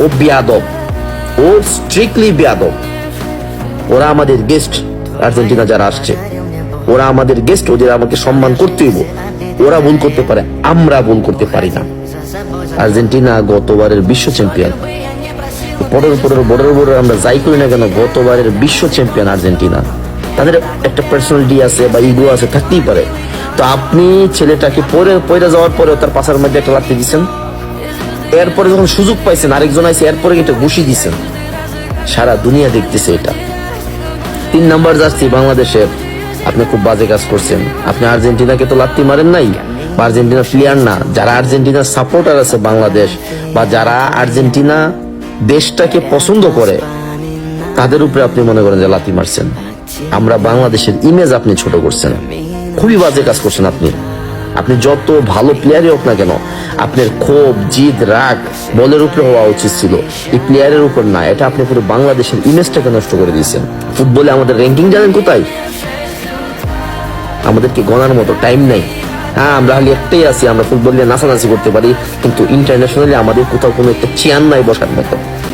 ও বিয়াদব। ও স্ট্রিক্টলি বিয়াদব। ওরা আমাদের গেস্ট আর্জেন্টিনা যারা আসছে, ওরা আমাদের গেস্ট ওদের আমাকে সম্মান করতে হইব ওরা ভুল করতে পারে, আমরা ভুল করতে পারি না। আর্জেন্টিনা গতবারের বিশ্ব চ্যাম্পিয়ন পরের পরের বড়ের বড় আমরা যাই করি না কেন, গতবারের বিশ্ব চ্যাম্পিয়ন আর্জেন্টিনা। তাদের একটা পার্সোনালিটি আছে বা ইগো আছে, থাকতেই পারে। তো আপনি ছেলেটাকে পরে, পয়রা যাওয়ার পরে তার পাশার মধ্যে একটা লাথি দিচ্ছেন এরপরে যখন সুযোগ পাইছেন, আরেকজন আইসে এরপরে এটা ঘুষি দিচ্ছেন সারা দুনিয়া দেখতেছে এটা। তিন নাম্বার যাচ্ছি বাংলাদেশের। আপনি খুব বাজে কাজ করছেন। আপনি আর্জেন্টিনাকে তো লাত্তি মারেন নাই। আর্জেন্টিনা প্লেয়ার না। যারা আর্জেন্টিনার সাপোর্টার আছে বাংলাদেশ, বা যারা আর্জেন্টিনা দেশটাকে পছন্দ করে, তাদের উপরে আপনি মনে করেন যে লাথি মারছেন। আমরা বাংলাদেশের ইমেজ আপনি ছোট করছেন। খুবই বাজে কাজ করছেন আপনি। আপনি যত ভালো প্লেয়ারই হোক না কেন, আপনার ক্ষোভ, জিদ, রাগ বলের উপরে হওয়া উচিত ছিল। এই প্লেয়ারের উপর না, এটা আপনি পুরো বাংলাদেশের ইমেজটাকে নষ্ট করে দিয়েছেন। ফুটবলে আমাদের র্যাঙ্কিং জানেন কোথায়? আমাদেরকে গণার মতো টাইম নেই। হ্যাঁ আমরা হলে একটাই আছি, আমরা ফুটবল নিয়ে নাচানাচি করতে পারি, কিন্তু ইন্টারন্যাশনালি আমাদের কোথাও কোনো একটা চেয়ার নাই বসার মতো।